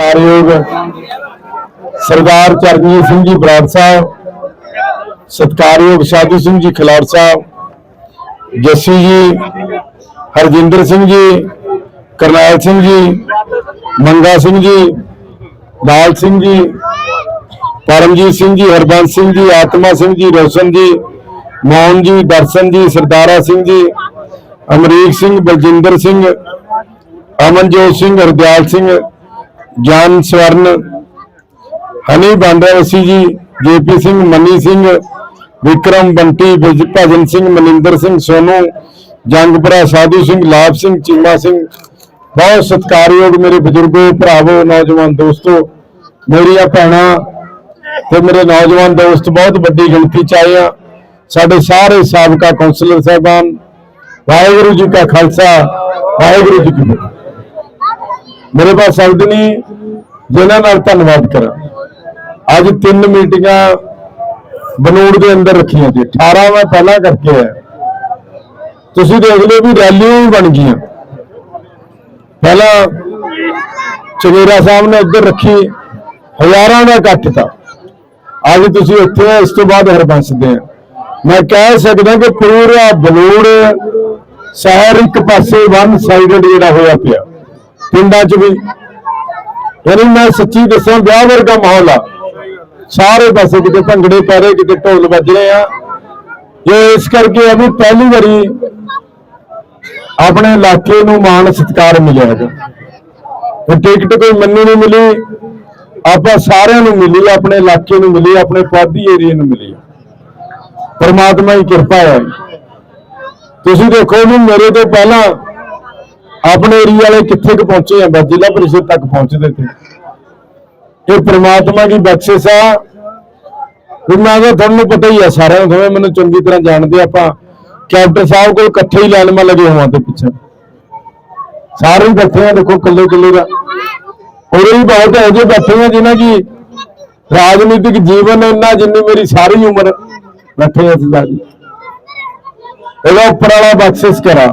ਸਤਿਕਾਰਯੋਗ ਸਰਦਾਰ ਚਰਨਜੀਤ ਸਿੰਘ ਜੀ ਬਰਾੜ ਸਾਹਿਬ, ਸਤਿਕਾਰਯੋਗ ਸਾਧੂ ਸਿੰਘ ਜੀ ਖਿਲੌੜ ਸਾਹਿਬ, ਜੱਸੀ ਜੀ, ਹਰਜਿੰਦਰ ਸਿੰਘ ਜੀ, ਕਰਨੈਲ ਸਿੰਘ ਜੀ, ਮੰਗਾ ਸਿੰਘ ਜੀ, ਲਾਲ ਸਿੰਘ ਜੀ, ਪਰਮਜੀਤ ਸਿੰਘ ਜੀ, ਹਰਬੰਸ ਸਿੰਘ ਜੀ, ਆਤਮਾ ਸਿੰਘ ਜੀ, ਰੋਸ਼ਨ ਜੀ, ਮੋਹਨ ਜੀ, ਦਰਸ਼ਨ ਜੀ, ਸਰਦਾਰਾ ਸਿੰਘ ਜੀ, ਅਮਰੀਕ ਸਿੰਘ, ਬਲਜਿੰਦਰ ਸਿੰਘ, ਅਮਨਜੋਤ ਸਿੰਘ, ਹਰਦਿਆਲ ਸਿੰਘ ਜਾਨ ਸਵਰਨ, ਹਨੀ ਬਾਂਡਰਾਵਸੀ ਜੀ, ਜੇਪੀ ਸਿੰਘ, ਮੰਨੀ ਸਿੰਘ, ਵਿਕਰਮ ਬੰਟੀ ਭਜਨ ਸਿੰਘ, ਮਨਿੰਦਰ ਸਿੰਘ, ਸੋਨੂ ਜੰਗਪੁਰਾ ਸਾਧੂ ਸਿੰਘ, ਲਾਭ ਸਿੰਘ, ਚੀਮਾ ਸਿੰਘ। ਬਹੁਤ ਸਤਿਕਾਰਯੋਗ ਮੇਰੇ ਬਜ਼ੁਰਗੋ, ਭਰਾਵੋ, ਨੌਜਵਾਨ ਦੋਸਤੋ, ਮੇਰੀਆਂ ਭੈਣਾਂ ਤੇ ਮੇਰੇ ਨੌਜਵਾਨ ਦੋਸਤ, ਬਹੁਤ ਵੱਡੀ ਗਿਣਤੀ ਚ ਆਏ ਆ ਸਾਡੇ ਸਾਰੇ ਸਾਬਕਾ ਕੌਂਸਲਰ ਸਾਹਿਬਾਨ, ਵਾਹਿਗੁਰੂ ਜੀ ਕਾ ਖਾਲਸਾ, ਵਾਹਿਗੁਰੂ ਜੀ ਕੀ ਫਤਿਹ। ਮੇਰੇ ਪਾਸ ਸ਼ਬਦ ਨਹੀਂ ਜਿਨ੍ਹਾਂ ਨਾਲ ਧੰਨਵਾਦ ਕਰਾਂ। ਅੱਜ ਤਿੰਨ ਮੀਟਿੰਗਾਂ ਬਨੂੜ ਦੇ ਅੰਦਰ ਰੱਖੀਆਂ ਸੀ 18 ਮੈਂ ਪਹਿਲਾਂ ਕਰਕੇ ਆਇਆ ਤੁਸੀਂ ਦੇਖ ਲਓ ਵੀ ਰੈਲੀਆਂ ਵੀ ਬਣ ਗਈਆਂ। ਪਹਿਲਾਂ ਚਵੇਰਾ ਸਾਹਿਬ ਨੇ ਉੱਧਰ ਰੱਖੀ, ਹਜ਼ਾਰਾਂ ਦਾ ਇਕੱਠ ਤਾ। ਅੱਜ ਤੁਸੀਂ ਉੱਥੇ ਇਸ ਤੋਂ ਬਾਅਦ ਹਰਬੰਸ ਦੇ ਮੈਂ ਕਹਿ ਸਕਦਾ ਕਿ ਪੂਰਾ ਬਲੂੜ ਸ਼ਹਿਰ ਇੱਕ ਪਾਸੇ ਵਨ ਸਾਈਡਡ ਜਿਹੜਾ ਹੋਇਆ ਪਿਆ। ਪਿੰਡਾਂ 'ਚ ਵੀ ਯਾਨੀ ਮੈਂ ਸੱਚੀ ਦੱਸਾਂ, ਵਿਆਹ ਵਰਗਾ ਮਾਹੌਲ ਆ। ਸਾਰੇ ਪਾਸੇ ਕਿਤੇ ਭੰਗੜੇ ਪੈ ਰਹੇ, ਕਿਤੇ ਢੋਲ ਵੱਜ ਰਹੇ ਆ। ਇਹ ਇਸ ਕਰਕੇ ਆ ਵੀ ਪਹਿਲੀ ਵਾਰੀ ਆਪਣੇ ਇਲਾਕੇ ਨੂੰ ਮਾਣ ਸਤਿਕਾਰ ਮਿਲਿਆ ਹੈਗਾ। ਟਿਕਟ ਕੋਈ ਮੰਨੀ ਨਹੀਂ ਮਿਲੀ। ਆਪਾਂ ਸਾਰਿਆਂ ਨੂੰ ਮਿਲੀ ਆਪਣੇ ਇਲਾਕੇ ਨੂੰ ਮਿਲੀ ਆਪਣੇ ਪਾਦੀ ਏਰੀਆ ਨੂੰ ਮਿਲੀ ਪਰਮਾਤਮਾ ਦੀ ਕਿਰਪਾ ਹੈ ਤੁਸੀਂ ਦੇਖੋ ਵੀ ਮੇਰੇ ਤੋਂ ਪਹਿਲਾਂ ਆਪਣੇ ਏਰੀਆ ਵਾਲੇ ਕਿੱਥੇ ਕੁ ਪਹੁੰਚੇ ਆ? ਬਸ ਜ਼ਿਲ੍ਹਾ ਪ੍ਰੀਸ਼ਦ ਤੱਕ ਪਹੁੰਚਦੇ ਤੇ। ਇਹ ਪ੍ਰਮਾਤਮਾ ਦੀ ਬਖਸ਼ਿਸ਼ ਆ। ਉਹਨਾਂ ਦਾ ਤੁਹਾਨੂੰ ਪਤਾ ਹੀ ਆ, ਸਾਰਿਆਂ ਨੂੰ ਜਿਵੇਂ ਮੈਨੂੰ ਚੰਗੀ ਤਰ੍ਹਾਂ ਜਾਣਦੇ ਆ ਆਪਾਂ। ਕੈਪਟਨ ਸਾਹਿਬ ਕੋਲ ਇਕੱਠੇ ਹੀ ਲਾਈਨਾਂ ਲੱਗੇ ਹੋਵਾਂ ਤੇ ਪਿੱਛੇ। ਸਾਰੇ ਬੈਠੇ ਆ, ਦੇਖੋ ਕੱਲੇ ਕੱਲੇ ਦਾ। ਹੋਰ ਵੀ ਬਹੁਤ ਹੈ ਜੇ ਬੈਠੇ ਆ ਜਿਨ੍ਹਾਂ ਦੀ ਰਾਜਨੀਤਿਕ ਜੀਵਨ ਇੰਨਾ ਜਿੰਨੀ ਮੇਰੀ ਸਾਰੀ ਉਮਰ ਬੈਠੇ ਆ ਸਰਦਾਰ ਜੀ ਇਹਦਾ ਉੱਪਰ ਵਾਲਾ ਬਖਸ਼ਿਸ਼ ਕਰਾ।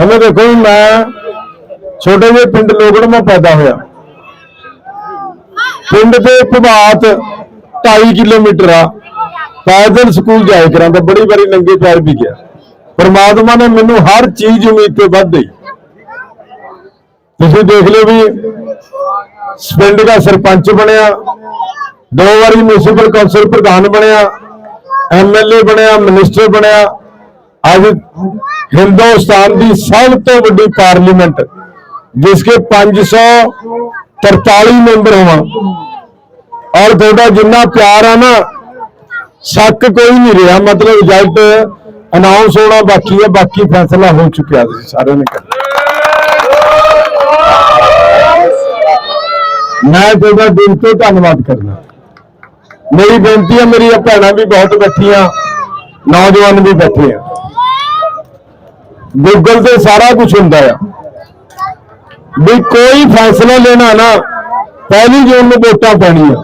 ਹਮੇ ਦੇਖੋ ਮੈਂ ਛੋਟੇ ਜਿਹੇ ਪਿੰਡ ਲੋਗੜ ਮੈਂ ਪੈਦਾ ਹੋਇਆ। ਪਿੰਡ ਦੇ ਪ੍ਰਭਾਤ 2.5 ਕਿਲੋਮੀਟਰ ਆ। ਪੈਦਲ ਸਕੂਲ ਜਾਇਆ ਕਰਾਂ ਤਾਂ ਬੜੀ ਵਾਰੀ ਨੰਗੇ ਪੈਰ ਵੀ ਗਿਆ। ਪਰਮਾਤਮਾ ਨੇ ਮੈਨੂੰ ਹਰ ਚੀਜ਼ ਉਮੀਦ ਤੇ ਵੱਧ ਦੇਈ। ਤੁਸੀਂ ਦੇਖ ਲਿਓ ਵੀ ਪਿੰਡ ਦਾ ਸਰਪੰਚ ਬਣਿਆ। ਦੋ ਵਾਰੀ ਮਿਊਨਿਸਪਲ ਕੌਂਸਲ ਪ੍ਰਧਾਨ ਬਣਿਆ। ਐਮਐਲਏ ਬਣਿਆ ਮਿਨਿਸਟਰ ਬਣਿਆ। ਅੱਜ ਹਿੰਦੁਸਤਾਨ ਦੀ ਸਭ ਤੋਂ ਵੱਡੀ ਪਾਰਲੀਮੈਂਟ ਜਿਸਕੇ 543 ਮੈਂਬਰ ਹੋਵਾਂ। ਔਰ ਤੁਹਾਡਾ ਜਿੰਨਾ ਪਿਆਰ ਆ ਨਾ, ਸ਼ੱਕ ਕੋਈ ਨਹੀਂ ਰਿਹਾ। ਮਤਲਬ ਰਿਜ਼ਲਟ ਅਨਾਉਂਸ ਹੋਣਾ ਬਾਕੀ ਹੈ, ਬਾਕੀ ਫੈਸਲਾ ਹੋ ਚੁੱਕਿਆ ਤੁਸੀਂ ਸਾਰਿਆਂ ਨੇ ਕਰ ਮੈਂ ਤੁਹਾਡਾ ਦਿਲ ਤੋਂ ਧੰਨਵਾਦ ਕਰਨਾ। ਮੇਰੀ ਬੇਨਤੀ ਹੈ, ਮੇਰੀਆਂ ਭੈਣਾਂ ਵੀ ਬਹੁਤ ਬੈਠੀਆਂ, ਨੌਜਵਾਨ ਵੀ ਬੈਠੇ ਆ। ਗੂਗਲ ਤੇ ਸਾਰਾ ਕੁਝ ਹੁੰਦਾ ਆ। ਵੀ ਕੋਈ ਫੈਸਲਾ ਲੈਣਾ ਨਾ, ਪਹਿਲੀ ਜੂਨ ਨੂੰ ਵੋਟਾਂ ਪੈਣੀਆਂ।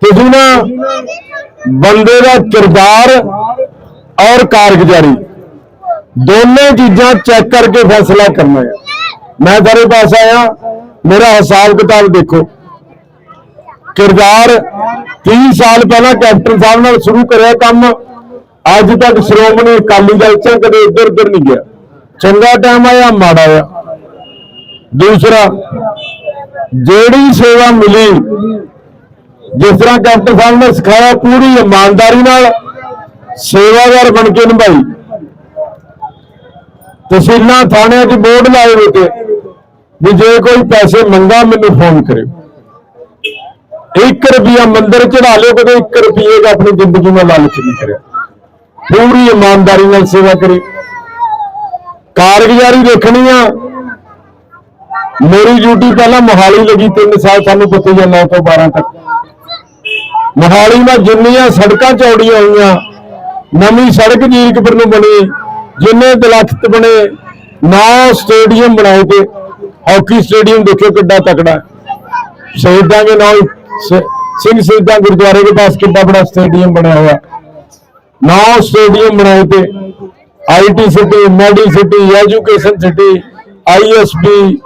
ਤੁਸੀਂ ਨਾ ਬੰਦੇ ਦਾ ਕਿਰਦਾਰ ਔਰ ਕਾਰਗੁਜ਼ਾਰੀ, ਦੋਨੇ ਚੀਜ਼ਾਂ ਚੈੱਕ ਕਰਕੇ ਫੈਸਲਾ ਕਰਨਾ ਹੈ ਮੈਂ ਸਾਰੇ ਪਾਸ ਆਇਆ, ਮੇਰਾ ਹਿਸਾਬ ਕਿਤਾਬ ਦੇਖੋ। ਕਿਰਦਾਰ 30 ਸਾਲ ਪਹਿਲਾਂ ਕੈਪਟਨ ਸਾਹਿਬ ਨਾਲ ਸ਼ੁਰੂ ਕਰਿਆ ਕੰਮ ਅੱਜ ਤੱਕ ਸ਼੍ਰੋਮਣੀ ਅਕਾਲੀ ਦਲ ਚ ਕਦੇ ਇੱਧਰ ਉੱਧਰ ਨਹੀਂ ਗਿਆ। ਚੰਗਾ ਟਾਈਮ ਆਇਆ, ਮਾੜਾ ਆਇਆ। ਦੂਸਰਾ, ਜਿਹੜੀ ਸੇਵਾ ਮਿਲੀ, ਜਿਸ ਤਰ੍ਹਾਂ ਕੈਪਟਨ ਸਾਹਿਬ ਨੇ ਸਿਖਾਇਆ ਪੂਰੀ ਇਮਾਨਦਾਰੀ ਨਾਲ ਸੇਵਾਦਾਰ ਬਣ ਕੇ ਨਿਭਾਈ। ਤਹਿਸੀਲਾਂ, ਥਾਣਿਆਂ 'ਚ ਬੋਰਡ ਲਾਏ ਹੋਏ ਤੇ ਵੀ ਜੇ ਕੋਈ ਪੈਸੇ ਮੰਗਾ, ਮੈਨੂੰ ਫੋਨ ਕਰਿਓ। 1 ਰੁਪਿਆ ਮੰਦਰ ਚੜਾ ਲਿਓ, ਕਦੇ 1 ਰੁਪਏ ਦਾ ਆਪਣੀ ਜ਼ਿੰਦਗੀ ਨਾਲ ਲਾਲਚ ਨਹੀਂ ਕਰਿਆ। ਪੂਰੀ ਇਮਾਨਦਾਰੀ ਨਾਲ ਸੇਵਾ ਕਰੇ। ਕਾਰਗੁਜ਼ਾਰੀ ਦੇਖਣੀ ਆ। ਮੇਰੀ ਡਿਊਟੀ ਪਹਿਲਾਂ ਮੋਹਾਲੀ ਲੱਗੀ 3 ਸਾਲ ਸਾਨੂੰ ਪਤਾ ਹੀ ਆ 9 ਤੋਂ 12 ਤੱਕ। ਮੋਹਾਲੀ ਨਾਲ ਜਿੰਨੀਆਂ ਸੜਕਾਂ ਚੌੜੀਆਂ ਹੋਈਆਂ, ਨਵੀਂ ਸੜਕ ਜੀਰਕਪੁਰ ਨੂੰ ਬਣੀ, ਜਿੰਨੇ ਦਲਖਤ ਬਣੇ, ਨੌ ਸਟੇਡੀਅਮ ਬਣਾਏ ਤੇ ਹਾਕੀ ਸਟੇਡੀਅਮ ਦੇਖਿਓ ਕਿੱਡਾ ਤਕੜਾ। ਸ਼ਹੀਦਾਂ ਦੇ ਨਾਲ ਸਿੰਘ ਸ਼ਹੀਦਾਂ ਗੁਰਦੁਆਰੇ ਦੇ ਪਾਸ ਕਿੱਡਾ ਬੜਾ ਸਟੇਡੀਅਮ ਬਣਿਆ ਹੋਇਆ। ਨੌ ਸਟੇਡੀਅਮ ਬਣਾਏ ਤੇ IT city MD city education city ISP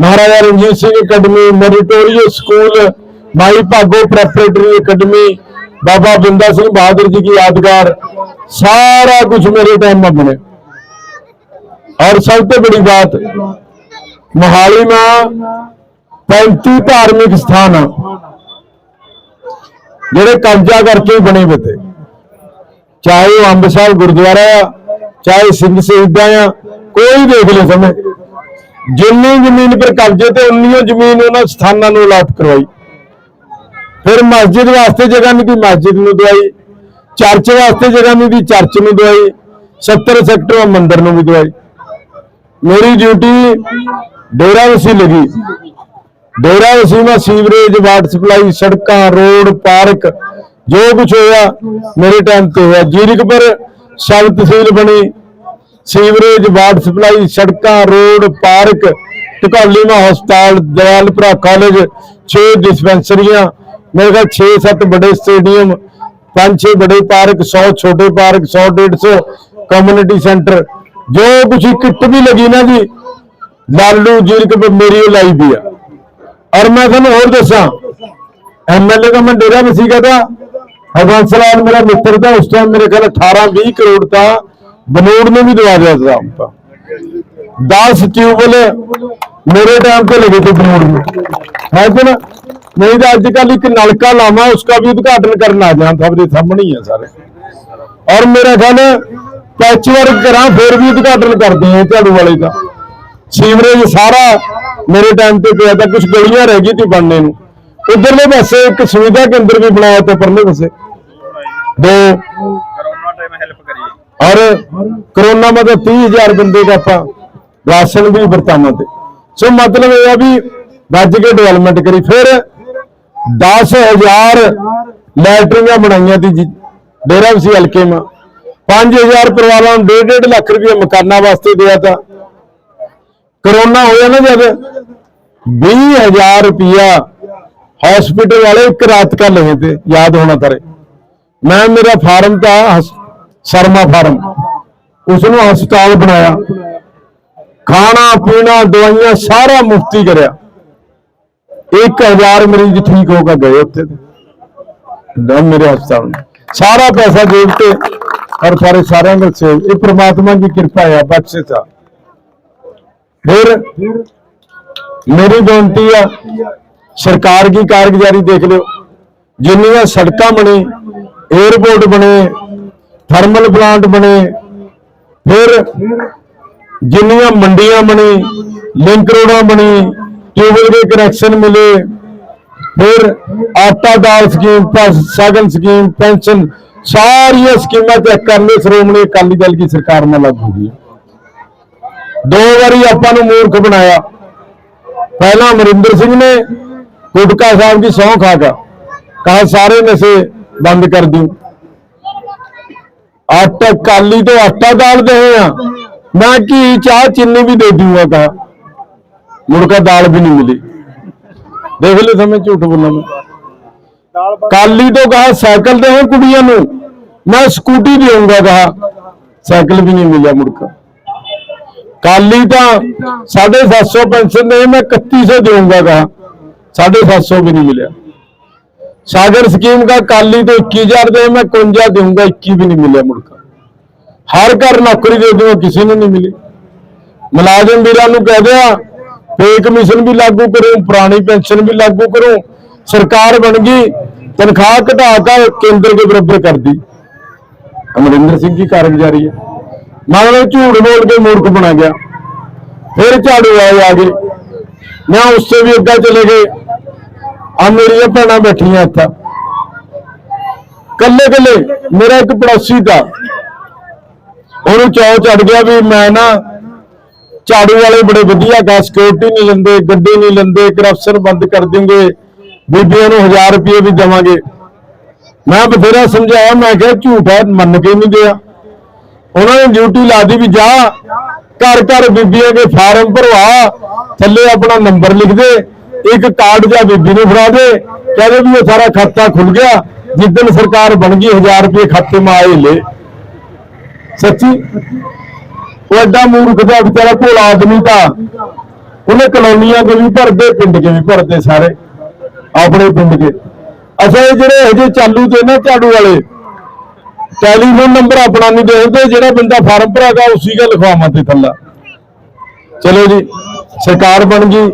Maharaja Ranjit Singh academy meritorious school Mai Bhago preparatory academy Baba Banda Singh Bahadur ਜੀ ਦੀ ਯਾਦਗਾਰ ਸਾਰਾ ਕੁਝ ਮੇਰੇ ਟਾਈਮ में ਬਣੇ ਔਰ ਸਭ ਤੋਂ ਬੜੀ ਬਾਤ ਮੋਹਾਲੀ ਮਾ 35 ਧਾਰਮਿਕ ਸਥਾਨ ਜਿਹੜੇ ਕਬਜ਼ਾ ਕਰਕੇ ਬਣੇ ਹੋਏ ਚਾਹੇ ਉਹ ਅੰਬ ਸਾਹਿਬ ਗੁਰਦੁਆਰਾ ਆ, ਚਾਹੇ ਸਿੰਘ ਸ਼ਹੀਦਾਂ ਆ, ਕੋਈ ਦੇਖ ਲੈ ਸਮੇਂ। ਜਿੰਨੀ ਜ਼ਮੀਨ ਪਰ ਕਬਜ਼ੇ ਤੇ ਉਨੀਓ ਜ਼ਮੀਨ ਉਹਨਾਂ ਸਥਾਨਾਂ ਨੂੰ ਅਲਾਟ ਕਰਵਾਈ। ਫਿਰ ਮਸਜਿਦ ਵਾਸਤੇ ਜਗ੍ਹਾ ਨਹੀਂ ਦੀ ਮਸਜਿਦ ਨੂੰ ਦਵਾਈ, ਚਰਚ ਵਾਸਤੇ ਜਗ੍ਹਾ ਨਹੀਂ ਦੀ ਚਰਚ ਨੂੰ ਦਵਾਈ 70 ਸੈਕਟਰ ਮੰਦਿਰ ਨੂੰ ਵੀ ਦਵਾਈ। ਮੇਰੀ ਡਿਊਟੀ ਡੇਰਾ ਵਸੀ ਲੱਗੀ ਡੇਰਾ ਵਸੀ ਮੈਂ ਸੀਵਰੇਜ ਵਾਟਰ ਸਪਲਾਈ ਸੜਕਾਂ ਰੋਡ ਪਾਰਕ ਜੋ ਕੁਝ ਹੋਇਆ, ਮੇਰੇ ਟਾਈਮ ਤੇ ਹੋਇਆ। ਜੀਰਕਪੁਰ ਸਬ ਤਹਿਸੀਲ ਬਣੀ। ਸੀਵਰੇਜ ਵਾਟਰ ਸਪਲਾਈ, ਸੜਕਾਂ, ਰੋਡ, ਪਾਰਕ ਟਕਾਲੀ ਮਾ ਹਸਪਤਾਲ ਦਇਆਲਪੁਰਾ ਕਾਲਜ 6 ਡਿਸਪੈਂਸਰੀਆਂ ਮੇਰੇ ਖਿਆਲ 6-7 ਬੜੇ ਸਟੇਡੀਅਮ 5-6 ਵੱਡੇ ਪਾਰਕ 100 ਛੋਟੇ ਪਾਰਕ 100 150 ਕਮਿਊਨਿਟੀ ਸੈਂਟਰ ਜੋ ਕੁਝ ਕਿੱਟ ਵੀ ਲੱਗੀ ਨਾ ਜੀ ਲਾਲੂ ਜੀਰਕਪੁਰ ਮੇਰੀ ਉਹ ਲਾਈ ਵੀ ਆ। ਔਰ ਮੈਂ ਤੁਹਾਨੂੰ ਹੋਰ ਦੱਸਾਂ ਐਮਐਲਏ ਦਾ ਮੈਂ ਡੇਰਾ ਵਸੀਗਾ ਦਾ ਹਰਬੰਸ ਸਲਾਮ ਮੇਰਾ ਮਿੱਤਰ ਦਾ ਉਸ ਟਾਈਮ ਮੇਰੇ ਖਿਆਲ 18 20 ਕਰੋੜ ਤਾਂ ਬਨੂੜ ਨੂੰ ਵੀ ਦਵਾ ਦਿਆ ਸੀ ਆਪਾਂ 10 ਟਿਊਬਲ ਮੇਰੇ ਟਾਈਮ ਤੇ ਲੱਗੇ ਤੇ ਬਨੂੜ ਨੂੰ। ਹੈ ਕਿ ਨਾ? ਨਹੀਂ ਤਾਂ ਅੱਜ ਕੱਲ ਇੱਕ ਨਲਕਾ ਲਾਵਾ, ਉਸਕਾ ਵੀ ਉਦਘਾਟਨ ਕਰਨ ਆ ਜਾਂ ਸਭ ਦੇ ਸਾਹਮਣੇ ਹੀ ਆ ਸਾਰੇ। ਔਰ ਮੇਰਾ ਖਿਆਲ ਪੈਚਵਰਕ ਕਰਾਂ, ਫਿਰ ਵੀ ਉਦਘਾਟਨ ਕਰਦੇ ਆ ਝਾੜੂ ਵਾਲੇ ਦਾ ਸੀਵਰੇਜ ਸਾਰਾ ਮੇਰੇ ਟਾਈਮ ਤੇ ਪਿਆ ਤਾਂ ਕੁਝ ਗਲੀਆਂ ਰਹਿ ਗਈ ਤੇ ਬਣਨੇ ਨੂੰ। ਉਧਰਲੇ ਪਾਸੇ ਇੱਕ ਸੁਵਿਧਾ ਕੇਂਦਰ ਵੀ ਬਣਾਇਆ ਤੇ ਪਰਲੇ ਪਾਸੇ। ਦੋ। ਕਰੋਨਾ ਟਾਈਮ ਹੈਲਪ ਕਰੀ ਔਰ ਕਰੋਨਾ ਮੇ 30000 ਬੰਦੇ ਦਾ ਆਪਾਂ ਰਾਸ਼ਨ ਵੀ ਵਰਤਾਵਾਂ ਤੇ। ਸੋ ਮਤਲਬ ਇਹ ਆ ਵੀ ਵੱਜ ਕੇ ਡਿਵੈਲਪਮੈਂਟ ਕਰੀ। ਫਿਰ 10000 ਲੈਟਰਿੰਗਾਂ ਬਣਾਈਆਂ ਦੀ ਡੇਰਾ ਵਸੀ ਹਲਕੇ ਮਾ। 5000 ਪਰਿਵਾਰਾਂ ਨੂੰ 1.5 ਲੱਖ ਰੁਪਏ ਮਕਾਨਾਂ ਵਾਸਤੇ ਦਿਆ ਤਾਂ। ਕਰੋਨਾ ਹੋਇਆ ਨਾ ਜਦ 20000 ਰੁਪਇਆ ਹਸਪੀਟਲ ਵਾਲੇ ਇੱਕ ਰਾਤ का ਲਏ ਤੇ, ਯਾਦ ਹੋਣਾ ਤਾਰੇ। ਮੈਂ, ਮੇਰਾ ਫਾਰਮ ਤਾਂ ਹਸ- ਸ਼ਰਮਾ ਫਾਰਮ। ਉਸ ਨੂੰ ਹਸਪਤਾਲ ਬਣਾਇਆ। ਖਾਣਾ, ਪੀਣਾ, ਦਵਾਈਆਂ ਸਾਰਾ ਮੁਫਤੀ ਕਰਿਆ। 1000 ਮਰੀਜ਼ ਠੀਕ ਹੋ ਕੇ ਗਏ ਉੱਥੇ ਤੇ। ਨਾ ਮੇਰੇ ਹਸਪਤਾਲ ਨੂੰ। ਸਾਰਾ ਪੈਸਾ ਜੇਬ ਤੇ ਔਰ ਸਾਰੇ ਸਾਰਿਆਂ ਦਾ ਸੇਵ। ਇਹ ਪ੍ਰਮਾਤਮਾ ਦੀ ਕਿਰਪਾ ਹੈ ਬਖਸ਼ਿਸ਼ ਸਰਕਾਰ ਦੀ ਕਾਰਗੁਜ਼ਾਰੀ ਦੇਖ ਲਿਓ? ਜਿੰਨੀਆਂ ਸੜਕਾਂ ਬਣੇ 에어ਪੋਰਟ ਬਣੇ ਥਰਮਲ ਪਲਾਂਟ ਬਣੇ, ਫਿਰ ਜਿੰਨੀਆਂ ਮੰਡੀਆਂ ਬਣੀ ਲਿੰਕ ਰੋਡਾਂ ਬਣੀ ਟਿਊਬਲ ਦੇ ਕਨੈਕਸ਼ਨ ਮਿਲੇ, ਫਿਰ ਆਟਾ ਦਾਲ ਸਕੀਮ ਸਾਗਨ ਸਕੀਮ ਪੈਨਸ਼ਨ, ਸਾਰੀਆਂ ਸਕੀਮਾਂ ਚੈੱਕ ਕਰਨੇ ਸ਼੍ਰੋਮਣੀ ਅਕਾਲੀ ਦਲ ਦੀ ਸਰਕਾਰ ਨਾਲ ਲਾਗੂ ਹੋਈ ਦੋ ਵਾਰੀ ਆਪਾਂ ਨੂੰ ਮੂਰਖ ਬਣਾਇਆ। ਪਹਿਲਾਂ ਅਮਰਿੰਦਰ ਸਿੰਘ ਨੇ ਗੁਟਕਾ ਸਾਹਿਬ ਦੀ ਸਹੁੰ ਖਾ ਕੇ ਕਹਾ ਸਾਰੇ ਨਸ਼ੇ ਬੰਦ ਕਰ ਦੂੰ। ਆਟਾ ਕਾਲੀ ਤੋਂ ਆਟਾ ਦਾਲ ਦੇ ਆ। ਮੈਂ ਕੀ ਚਾਹ ਚੀਨੀ ਵੀ ਦੇ ਦੂੰਗਾ ਕਹਾ ਮੁੜਕਾ ਦਾਲ ਵੀ ਨਹੀਂ ਮਿਲੀ। ਦੇਖ ਲੈ ਸਮੇਂ ਝੂਠ ਬੋਲਾਂ ਮੈਂ। ਕਾਲੀ ਤੋਂ ਕਹਾ ਸਾਈਕਲ ਦੇ ਹੋ ਕੁੜੀਆਂ ਨੂੰ। ਮੈਂ ਸਕੂਟੀ ਦੇਵਾਂਗਾ ਕਹਾ। ਸਾਈਕਲ ਵੀ ਨਹੀਂ ਮਿਲਿਆ ਮੁੜਕਾ ਕਾਲੀ ਤਾਂ 750 ਪੈਨਸ਼ਨ ਦੇ ਮੈਂ 3100 ਦੇਵਾਂਗਾ ਕਹਾ। 750 भी नहीं मिला सागर स्कीम का काली तो 21000 दे मैं 51 दूंगा 21 भी नहीं मिला मुड़का हर घर नौकरी दे दूंगा किसी ने नहीं मिली मुलाजिम वीरा ਨੂੰ ਕਹਿ ਦਿਆ ਪੇ ਕਮਿਸ਼ਨ ਵੀ ਲਾਗੂ ਕਰੋ ਪੁਰਾਣੀ ਪੈਨਸ਼ਨ ਵੀ ਲਾਗੂ ਕਰੋ ਸਰਕਾਰ ਬਣ ਗਈ ਤਨਖਾਹ ਘਟਾ ਕੇ ਕੇਂਦਰ ਦੇ ਬਰਾਬਰ ਕਰ दी ਅਮਰਿੰਦਰ ਸਿੰਘ ਦੀ ਕਾਰਗੁਜ਼ਾਰੀ ਹੈ ਮਗਰ ਝੂਠ ਬੋਲ ਕੇ ਮੂਰਖ ਬਣਾ ਗਿਆ ਫਿਰ ਝਾੜੂ ਆਏ ਆ ਗਏ ਮੈਂ ਉਸੇ ਵੀ ਅੱਗਾ ਚਲੇ ਗਏ। ਆ ਮੇਰੀਆਂ ਭੈਣਾਂ ਬੈਠੀਆਂ ਇੱਥੇ। ਕੱਲੇ ਕੱਲੇ ਮੇਰਾ ਇੱਕ ਪੜੋਸੀ ਦਾ। ਉਹਨੂੰ ਚੌ ਚੜ ਗਿਆ ਵੀ ਮੈਂ ਨਾ ਝਾੜੂ ਵਾਲੇ ਬੜੇ ਵਧੀਆ ਗਾ ਸਿਕਿਉਰਿਟੀ ਨਹੀਂ ਲੈਂਦੇ, ਗੱਡੀ ਨਹੀਂ ਲੈਂਦੇ ਕਰਪਸ਼ਨ ਬੰਦ ਕਰ ਦਿੰਗੇ ਬੀਬੀਆਂ ਨੂੰ 1000 ਰੁਪਏ ਵੀ ਦੇਵਾਂਗੇ। ਮੈਂ ਬਥੇਰਾ ਸਮਝਾਇਆ, ਮੈਂ ਕਿਹਾ ਝੂਠ ਹੈ ਮੰਨ ਕੇ ਨਹੀਂ ਗਿਆ। ਉਹਨਾਂ ਨੇ ਡਿਊਟੀ ਲਾ ਦੀ ਵੀ ਜਾ ਘਰ ਘਰ ਬੀਬੀਆਂ ਦੇ ਫਾਰਮ ਭਰਵਾ। ਥੱਲੇ ਆਪਣਾ ਨੰਬਰ ਲਿਖ ਦੇ, ਇੱਕ ਕਾਰਡ ਜਾਂ ਬੀਬੀ ਨੂੰ ਫੜਾ ਦੇ, ਕਹਿੰਦੇ ਵੀ ਇਹ ਸਾਰਾ ਖਾਤਾ ਖੁੱਲ ਗਿਆ ਜਿੱਦਣ ਸਰਕਾਰ ਬਣ ਗਈ 1000 ਰੁਪਏ ਖਾਤੇ ਮਾ ਆਏ ਲੈ ਸੱਚੀ? ਉਹ ਐਡਾ ਮੂਰਖ ਦਾ ਵਿਚਾਰਾ ਭੋਲਾ ਆਦਮੀ ਤਾਂ, ਉਹਨੇ ਕਲੋਨੀਆਂ ਕੇ ਵੀ ਭਰਦੇ, ਪਿੰਡ ਕੇ ਵੀ ਭਰਦੇ ਸਾਰੇ, ਆਪਣੇ ਪਿੰਡ ਕੇ ਅੱਛਾ, ਇਹ ਜਿਹੜੇ ਹਜੇ ਚਾਲੂ ਤੇ ਨਾ ਝਾੜੂ ਵਾਲੇ ਟੈਲੀਫੋਨ ਨੰਬਰ ਆਪਣਾ ਨਹੀਂ ਦੇਖਦੇ ਜਿਹੜਾ ਬੰਦਾ ਫਾਰਮ ਭਰਾਗਾ ਉਸੇ ਦਾ ਲਿਖਵਾਵਾਂ ਤੇ ਥੱਲਾ। ਚਲੋ ਜੀ, ਸਰਕਾਰ ਬਣ ਗਈ।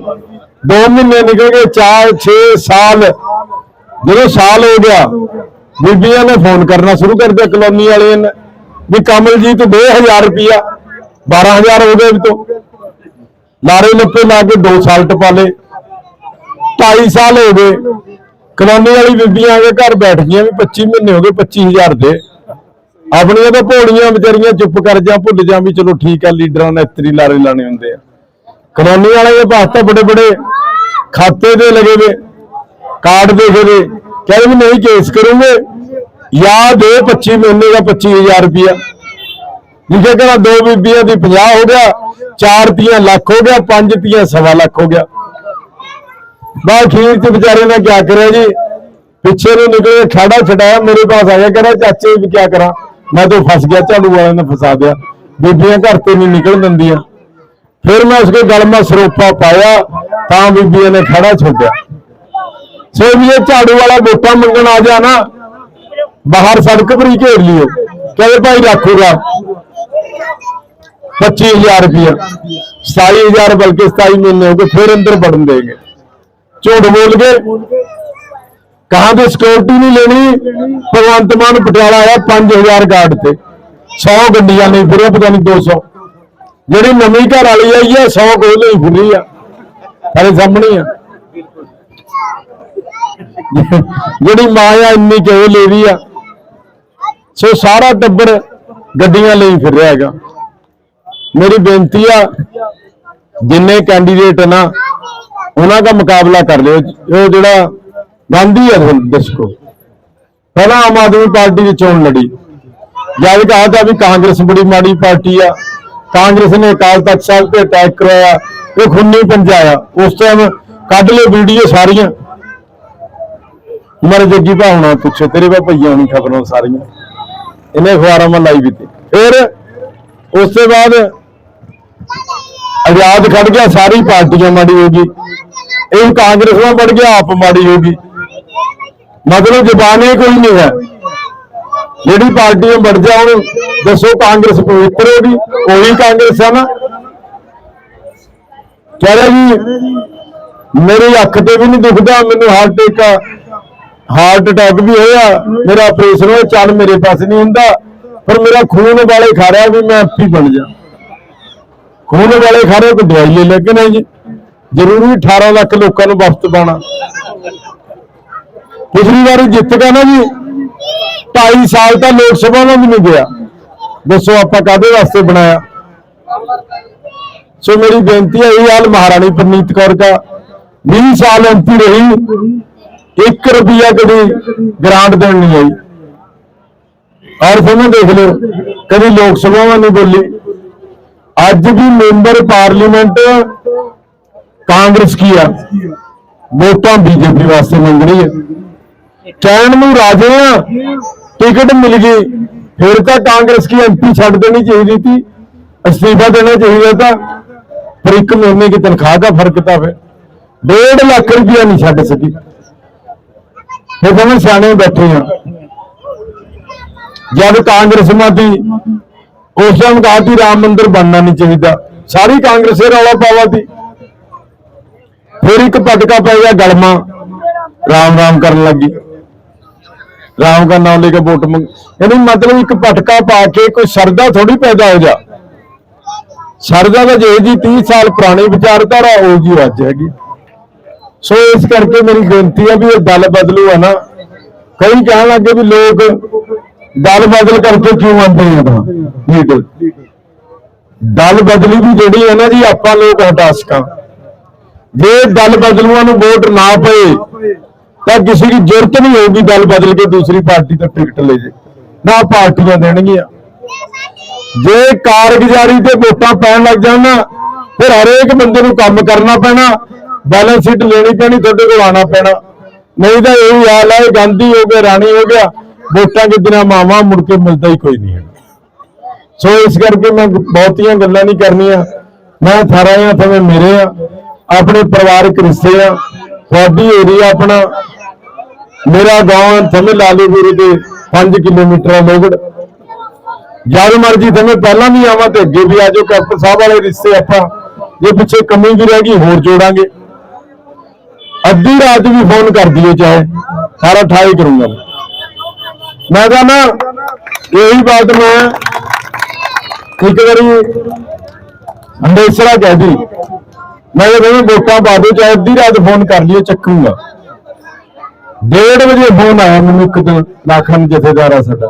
2 ਮਹੀਨੇ ਨਿਕਲ ਗਏ 4 6 ਸਾਲ। ਜਦੋਂ ਸਾਲ ਹੋ ਗਿਆ, ਬੀਬੀਆਂ ਨੇ ਫੋਨ ਕਰਨਾ ਸ਼ੁਰੂ ਕਰ ਦਿੱਤਾ ਕਲੋਨੀ ਵਾਲਿਆਂ ਨੇ, ਵੀ ਕਮਲ ਜੀ ਕਮਲਜੀਤ 2000 ਰੁਪਿਆ 12000 ਹੋ ਗਏ ਵੀ ਤੋਂ ਲਾਰੇ ਲੱਪੇ ਲਾ ਕੇ 2 ਸਾਲ ਟਪਾ ਲਏ। 2.5 ਸਾਲ ਹੋ ਗਏ, ਕਲੋਨੀ ਵਾਲੀ ਬੀਬੀਆਂ ਆ ਕੇ ਘਰ ਬੈਠ ਗਈਆਂ ਵੀ 25 ਮਹੀਨੇ ਹੋ ਗਏ 25000 ਦੇ। ਆਪਣੀਆਂ ਤਾਂ ਭੋਲੀਆਂ ਵਿਚਾਰੀਆਂ ਚੁੱਪ ਕਰ ਜਾ, ਭੁੱਲ ਜਾ ਵੀ ਚਲੋ ਠੀਕ ਆ, ਲੀਡਰਾਂ ਨੇ ਇਤਰੀ ਲਾਰੇ ਲਾਣੇ ਹੁੰਦੇ ਆ। ਕਲੋਨੀ ਵਾਲੇ ਦੇ ਪਾਸ ਤਾਂ ਬੜੇ ਬੜੇ ਖਾਤੇ ਦੇ ਲਗੇ ਵੇ, ਕਾਰਡ ਦੇਖੇ ਵੇ। ਕਹਿੰਦੇ ਵੀ ਨਹੀਂ ਕੇਸ ਕਰੂੰਗੇ। ਜਾਂ ਦੇ 25 ਮਹੀਨੇ ਦਾ 25000 ਰੁਪਇਆ। ਲਿਖਿਆ ਕਰਾ ਦੋ ਬੀਬੀਆਂ ਦੀ 50 ਹੋ ਗਿਆ, ਚਾਰ ਪੀਆਂ ਲੱਖ ਹੋ ਗਿਆ, ਪੰਜ ਪੀਆਂ ਸਵਾ ਲੱਖ ਹੋ ਗਿਆ। ਬਾ ਅਖੀਰ ਚ ਵਿਚਾਰੇ ਨੇ ਕੀ ਕਰਿਆ ਜੀ? ਪਿੱਛੇ ਨੂੰ ਨਿਕਲੇ ਖਾੜਾ ਛਡਾਇਆ, ਮੇਰੇ ਪਾਸ ਆ ਗਿਆ ਕਹਿੰਦਾ ਚਾਚੇ ਵੀ ਕੀ ਕਰਾਂ? ਮੈਂ ਤਾਂ ਫਸ ਗਿਆ, ਝਾੜੂ ਵਾਲਿਆਂ ਨੇ ਫਸਾ ਦਿਆ। ਬੀਬੀਆਂ ਘਰ ਤੋਂ ਨਹੀਂ ਨਿਕਲ ਦਿੰਦੀਆਂ। ਫਿਰ ਮੈਂ ਉਸਕੇ ਗਲ ਮੈਂ ਸਰੋਪਾ ਪਾਇਆ, ਤਾਂ ਬੀਬੀਆਂ ਨੇ ਖੜਾ ਛੱਡਿਆ। ਸੋ ਵੀ ਇਹ ਝਾੜੂ ਵਾਲਾ ਵੋਟਾਂ ਮੰਗਣ ਆ ਜਾ ਨਾ, ਬਾਹਰ ਸੜਕ ਪਰ ਹੀ ਘੇਰ ਲਿਓ। ਕਹਿੰਦੇ ਭਾਈ ਰੱਖੂਗਾ। 25000 ਰੁਪਇਆ 27000 ਬਲਕਿ 27 ਮਹੀਨੇ ਹੋ ਗਏ, ਫਿਰ ਅੰਦਰ ਵੜਨ ਦੇਗੇ ਝੂਠ ਬੋਲ ਕੇ ਕਹਾਂ ਤੇ ਸਿਕਿਉਰਿਟੀ ਨਹੀਂ ਲੈਣੀ? ਭਗਵੰਤ ਮਾਨ ਪਟਿਆਲਾ ਆਇਆ 5000 ਗਾਰਡ ਤੇ। 100 ਗੱਡੀਆਂ ਨਹੀਂ ਫਿਰਿਆ ਪਤਾ ਨਹੀਂ 200 ਜਿਹੜੀ ਨਵੀਂ ਘਰ ਵਾਲੀ ਆਈ ਹੈ 100 ਕੋਈ ਨਹੀਂ ਫਿਰੀ ਆ। ਸਾਡੇ ਸਾਹਮਣੇ ਆ। ਜਿਹੜੀ ਮਾਂ ਆ ਇੰਨੀ ਕਿਉਂ ਲੈ ਰਹੀ ਆ। ਸੋ ਸਾਰਾ ਟੱਬਰ ਗੱਡੀਆਂ ਲਈ ਫਿਰ ਰਿਹਾ ਹੈਗਾ। ਮੇਰੀ ਬੇਨਤੀ ਆ, ਜਿੰਨੇ ਕੈਂਡੀਡੇਟ ਨਾ, ਉਹਨਾਂ ਦਾ ਮੁਕਾਬਲਾ ਕਰ ਲਿਓ। ਉਹ ਜਿਹੜਾ ਗਾਂਧੀ ਹੈ ਤੁਹਾਨੂੰ ਦਰਸ਼ਕੋ ਪਹਿਲਾਂ ਆਮ ਆਦਮੀ ਪਾਰਟੀ ਦੀ ਚੋਣ ਲੜੀ। ਜਦ ਕਹਾ ਤਾਂ ਵੀ ਕਾਂਗਰਸ ਬੜੀ ਮਾੜੀ ਪਾਰਟੀ ਆ। ਕਾਂਗਰਸ ਨੇ ਅਕਾਲ ਤਖਤ ਸਾਹਿਬ ਤੇ ਅਟੈਕ ਕਰਾਇਆ ਇਹ ਖੁੰਨੀ ਪੰਜਾਇਆ ਉਸ ਟਾਈਮ ਕੱਢ ਲਿਓ ਵੀਡੀਓ ਸਾਰੀਆਂ। ਮਰ ਜੱਗੀ ਭਾਉਣਾ ਪੁੱਛੋ, ਤੇਰੇ ਬਾ ਭਈਆ ਨਹੀਂ ਖਬਰਾਂ ਸਾਰੀਆਂ। ਇਹਨੇ ਅਖਬਾਰਾਂ ਮੈਂ ਲਾਈ ਵੀ ਤੇ ਫਿਰ ਉਸ ਤੋਂ ਬਾਅਦ ਆਜ਼ਾਦ ਖੜ ਗਿਆ, ਸਾਰੀ ਪਾਰਟੀਆਂ ਮਾੜੀ ਹੋ ਗਈ। ਇਹ ਕਾਂਗਰਸ ਨਾਲ ਵੜ ਗਿਆ, ਆਪ ਮਾੜੀ ਹੋ ਗਈ। ਮਤਲਬ ਜ਼ਬਾਨੇ ਕੋਈ ਨਹੀਂ ਹੈ। ਜਿਹੜੀ ਪਾਰਟੀਆਂ ਵੜ ਜਾਣ ਦੱਸੋ ਕਾਂਗਰਸ ਪਵਿੱਤਰ ਹੋ ਗਈ ਉਹੀ ਕਾਂਗਰਸ ਹੈ ਨਾ? ਕਹਿ ਰਿਹਾ ਜੀ, ਮੇਰੀ ਅੱਖ ਤੇ ਵੀ ਨਹੀਂ ਦੁਖਦਾ, ਮੈਨੂੰ ਹਾਰਟ ਅਟੈਕ ਆ। ਹਾਰਟ ਅਟੈਕ ਵੀ ਹੋਇਆ, ਮੇਰਾ ਆਪਰੇਸ਼ਨ ਹੋਇਆ, ਚੱਲ ਮੇਰੇ ਪਾਸ ਨਹੀਂ ਹੁੰਦਾ। ਪਰ ਮੇਰਾ ਖੂਨ ਵਾਲੇ ਖਾ ਰਿਹਾ ਵੀ ਮੈਂ ਐਪੀ ਬਣ ਜਾ। ਖੂਨ ਵਾਲੇ ਖਾ ਰਹੇ ਕੋਈ ਦਵਾਈ ਲੈ ਲੈ ਕੇ ਨਹੀਂ ਜੀ। ਜ਼ਰੂਰੀ 18 ਲੱਖ ਲੋਕਾਂ ਨੂੰ ਵਫਤ ਪਾਣਾ ਪਿਛਲੀ ਵਾਰੀ ਜਿੱਤ ਗਿਆ ਨਾ ਜੀ 2.5 ਸਾਲ ਤਾਂ ਲੋਕ ਸਭਾ ਨੂੰ ਵੀ ਨਹੀਂ ਗਿਆ। ਦੱਸੋ ਆਪਾਂ ਕਾਦੇ ਵਾਸਤੇ ਬਣਾਇਆ? ਸੋ ਮੇਰੀ ਬੇਨਤੀ ਹੈ, ਇਹ ਹਾਲ ਮਹਾਰਾਣੀ ਪ੍ਰਨੀਤ ਕੌਰ ਦਾ। 20 ਸਾਲ ਐਮਪੀ ਰਹੀ 1 ਰੁਪਿਆ ਕਦੀ ਗ੍ਰਾਂਟ ਦੇਣ ਨਹੀਂ ਆਈ। ਔਰ ਫਿਰ ਦੇਖ ਲਿਓ, ਕਦੀ ਲੋਕ ਸਭਾਵਾਂ ਨਹੀਂ ਬੋਲੀ। ਅੱਜ ਵੀ ਮੈਂਬਰ ਪਾਰਲੀਮੈਂਟ ਕਾਂਗਰਸ ਕੀ ਆ? ਵੋਟਾਂ ਬੀਜੇਪੀ ਵਾਸਤੇ ਮੰਗ ਰਹੀ ਹੈ। ਕਹਿਣ ਨੂੰ ਰਾਜੇ ਆ, ਟਿਕਟ ਮਿਲ ਗਈ। ਫਿਰ ਤਾਂ ਕਾਂਗਰਸ ਕੀ ਐਮਪੀ ਛੱਡ ਦੇਣੀ ਚਾਹੀਦੀ ਸੀ? ਅਸਤੀਫਾ ਦੇਣਾ ਚਾਹੀਦਾ ਤਾਂ। ਪਰ ਇੱਕ ਮਹੀਨੇ ਦੀ ਤਨਖਾਹ ਦਾ ਫ਼ਰਕ ਤਾਂ ਫਿਰ 1.5 ਲੱਖ ਰੁਪਇਆ ਨਹੀਂ ਛੱਡ ਸਕੀ। ਫਿਰ ਕਹਿੰਦੇ ਸਿਆਣੇ ਬੈਠੇ ਆ। ਜਦ ਕਾਂਗਰਸ ਮਾਤੀ ਉਸ ਟਾਈਮ ਕਹਾ ਸੀ ਰਾਮ ਮੰਦਿਰ ਬਣਨਾ ਨਹੀਂ ਚਾਹੀਦਾ। ਸਾਰੀ ਕਾਂਗਰਸ ਇਹ ਰੌਲਾ ਪਾਵਾ ਸੀ। ਫਿਰ ਇੱਕ ਪਟਕਾ ਪੈ ਗਿਆ, ਗਲਮਾ। ਰਾਮ ਰਾਮ ਕਰਨ ਲੱਗੀ। ਰਾਮ ਦਾ ਨਾਮ ਲੈ ਕੇ ਵੋਟ ਮੰਗ ਯਾਨੀ ਮਤਲਬ ਇੱਕ ਪਟਕਾ ਪਾ ਕੇ ਕੋਈ ਸਰਦਾ ਥੋੜੀ ਪੈਦਾ ਹੋ ਜਾ। ਸਰਦਾ ਦਾ ਜੇ ਜੀ 30 ਸਾਲ ਪੁਰਾਣੀ ਵਿਚਾਰਧਾਰਾ ਉਹ ਜੀ ਅੱਜ ਹੈਗੀ। ਸੋ ਇਸ ਕਰਕੇ ਮੇਰੀ ਬੇਨਤੀ ਹੈ ਵੀ ਇਹ ਦਲ ਬਦਲੂ ਹੈ ਨਾ। ਕਈ ਕਹਿਣ ਲੱਗੇ ਵੀ ਲੋਕ ਦਲ ਬਦਲ ਕਰਕੇ ਕਿਉਂ ਆਉਂਦੇ ਆ ਤਾਂ, ਲੀਡਰ? ਦਲ ਬਦਲੀ ਵੀ ਜਿਹੜੀ ਹੈ ਨਾ ਜੀ, ਆਪਾਂ ਲੋਕ ਹਟਾ ਸਕਾਂ। ਜੇ ਦਲ ਬਦਲੂਆਂ ਨੂੰ ਵੋਟ ਨਾ ਪਏ ਤਾਂ ਕਿਸੇ ਦੀ ਜ਼ਰੂਰਤ ਨਹੀਂ ਹੋਊਗੀ ਗੱਲ ਬਦਲ ਕੇ ਦੂਸਰੀ ਪਾਰਟੀ ਤੋਂ ਟਿਕਟ ਲੈ ਜੇ। ਨਾ ਪਾਰਟੀਆਂ ਦੇਣਗੀਆਂ। ਜੇ ਕਾਰਗੁਜ਼ਾਰੀ ਤੇ ਵੋਟਾਂ ਪੈਣ ਲੱਗ ਜਾਣ ਨਾ, ਫਿਰ ਹਰੇਕ ਬੰਦੇ ਨੂੰ ਕੰਮ ਕਰਨਾ ਪੈਣਾ ਬੈਲੈਂਸ ਸ਼ੀਟ ਲੈਣੀ ਪੈਣੀ, ਤੁਹਾਡੇ ਕੋਲ ਆਣਾ ਪੈਣਾ। ਨਹੀਂ ਤਾਂ ਇਹ ਹਾਲ ਹੈ ਗਾਂਧੀ ਹੋ ਗਿਆ, ਰਾਣੀ ਹੋ ਗਿਆ, ਵੋਟਾਂ ਕਿਦਨਾ ਮਾਵਾ, ਮੁੜ ਕੇ ਮਿਲਦਾ ਹੀ ਕੋਈ ਨਹੀਂ ਹੈ। ਸੋ ਇਸ ਕਰਕੇ ਮੈਂ ਬਹੁਤੀਆਂ ਗੱਲਾਂ ਨਹੀਂ ਕਰਨੀਆਂ। ਮੈਂ ਥਾਰਾ ਆ, ਤੇ ਮੇਰੇ ਆ, ਆਪਣੇ ਪਰਿਵਾਰਕ ਰਿਸ਼ਤੇ ਆ, ਤੁਹਾਡੀ ਏਰੀਆ ਆਪਣਾ ਮੇਰਾ ਗਾਂव ਸਮੇਂ ਲਾਲੂਪੁਰ ਦੇ 5 ਕਿਲੋਮੀਟਰ ਆ ਲੋਗੜ ਜਦ ਮਰਜ਼ੀ ਸਮੇਂ ਪਹਿਲਾਂ ਵੀ ਆਵਾਂ ਤੇ ਅੱਗੇ ਵੀ ਆਜੋ, ਕੈਪਟਨ ਸਾਹਿਬ ਵਾਲੇ ਰਿਸ਼ਤੇ ਆਪਾਂ। ਜੇ ਪਿੱਛੇ ਕਮੀ ਵੀ ਰਹਿ ਗਈ, ਹੋਰ ਜੋੜਾਂਗੇ। ਅੱਧੀ ਰਾਤ ਵੀ ਫੋਨ ਕਰ ਦਿਓ ਚਾਹੇ, ਸਾਰਾ ਠਾਈ ਕਰੂੰਗਾ। ਮੈਂ। ਕਹਿੰਦਾ, ਇਹੀ ਬਾਤ ਮੈਂ ਇੱਕ ਵਾਰੀ ਹੰਡੇਸਰਾ ਕਹਿਦੀ ਮੈਂ ਕਿਹਾ ਵੋਟਾਂ ਪਾ ਦਿਓ, ਚਾਹੇ ਅੱਧੀ ਰਾਤ ਫੋਨ ਕਰ ਲਿਓ, ਚੱਕੂਗਾ। ਡੇਢ ਵਜੇ ਫੋਨ ਆਇਆ ਮੈਨੂੰ, ਇੱਕ ਦਿਨ ਲਾਖਨ ਜਥੇਦਾਰ ਆ ਸਾਡਾ।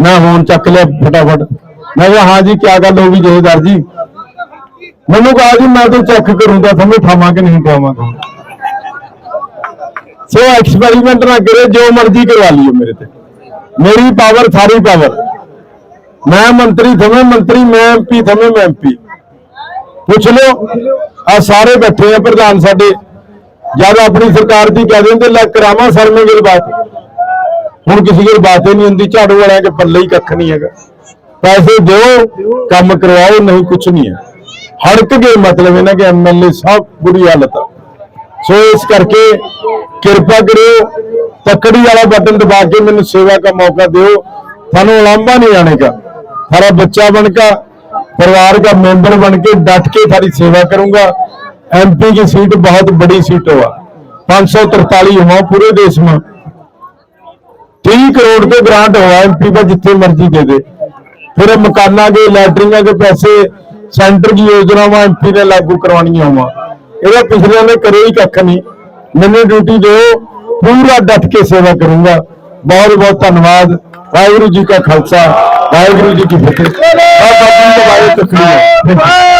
ਮੈਂ ਫੋਨ ਚੱਕ ਲਿਆ ਫਟਾਫਟ। ਮੈਂ ਕਿਹਾ, ਹਾਂ ਜੀ ਕੀ ਗੱਲ ਹੋ ਗਈ ਜਥੇਦਾਰ ਜੀ? ਮੈਨੂੰ ਕਹਾ ਜੀ, ਮੈਂ ਤਾਂ ਚੈੱਕ ਕਰੂੰਗਾ, ਤੁਹਾਨੂੰ ਠਾਵਾਂ ਕਿ ਨਹੀਂ ਠਾਵਾਂਗਾ ਸੋ ਐਕਸਪੈਰੀਮੈਂਟ ਨਾ ਕਰੇ, ਜੋ ਮਰਜ਼ੀ ਕਰਵਾ ਲਿਓ ਮੇਰੇ ਤੇ। ਮੇਰੀ ਪਾਵਰ ਸਾਰੀ ਪਾਵਰ ਮੈਂ ਮੰਤਰੀ ਥਵੇਂ, ਮੰਤਰੀ ਮੈਂ ਐਮਪੀ ਥਵੇਂ, ਮੈਂ ਐਮਪੀ ਪੁੱਛ ਲਿਓ ਆ ਸਾਰੇ ਬੈਠੇ ਆ ਪ੍ਰਧਾਨ ਸਾਡੇ। ਜਦ ਆਪਣੀ ਸਰਕਾਰ ਦੀ ਕਹਿ ਦਿੰਦੇ ਲੈ ਕਰਾਵਾਂ ਸਰਮੇ ਗਿਲ ਬਾਤ ਹੁਣ ਕਿਸੇ ਕੋਲ ਬਾਤ ਹੀ ਨਹੀਂ ਹੁੰਦੀ ਝਾੜੂ ਵਾਲਿਆਂ ਕੇ ਪੱਲੇ ਹੀ ਕੱਖ ਨਹੀਂ ਹੈਗਾ ਪੈਸੇ ਦਿਓ ਕੰਮ ਕਰਵਾਓ ਨਹੀਂ ਕੁਝ ਨਹੀਂ ਹੈ ਹੜਕ ਗਏ ਮਤਲਬ ਇਹਨਾਂ ਕਿ ਐਮਐਲਏ ਸਾਹਿਬ ਬੁਰੀ ਹਾਲਤ ਆ ਸੋ ਇਸ ਕਰਕੇ ਕਿਰਪਾ ਕਰਿਓ ਤੱਕੜੀ ਵਾਲਾ ਬਟਨ ਦਬਾ ਕੇ ਮੈਨੂੰ ਸੇਵਾ ਦਾ ਮੌਕਾ ਦਿਓ ਤੁਹਾਨੂੰ ਉਲਾਂਭਾ ਨਹੀਂ ਆਣੇ का सारा बच्चा बनकर परिवार का मेंबर बन के डट के सारी सेवा करूंगा एमपी की सीट बहुत बड़ी सीट हुआ पांच सौ तरतालीस हुआ पूरे देश में तीस करोड़ के ग्रांट हुआ एमपी का जितने मर्जी दे दे फिर मकाना के लैटरिंग के पैसे सेंटर की योजना एमपी ने लागू करवानी हुआ ਇਹਦਾ ਪਿਛਲੇ ਨੇ ਕਰੇ ਹੀ ਕੱਖ ਨਹੀਂ ਮੈਨੂੰ ਡਿਊਟੀ ਦਿਓ ਪੂਰਾ ਡਟ ਕੇ ਸੇਵਾ ਕਰੂੰਗਾ ਬਹੁਤ ਬਹੁਤ ਧੰਨਵਾਦ ਵਾਹਿਗੁਰੂ ਜੀ ਕਾ ਖਾਲਸਾ ਵਾਹਿਗੁਰੂ ਜੀ ਕੀ ਫਤਿਹ ਬਾਬਾ ਜੀ ਦਾ ਵਾਹਿਗੁਰੂ ਤਕਰੀਰ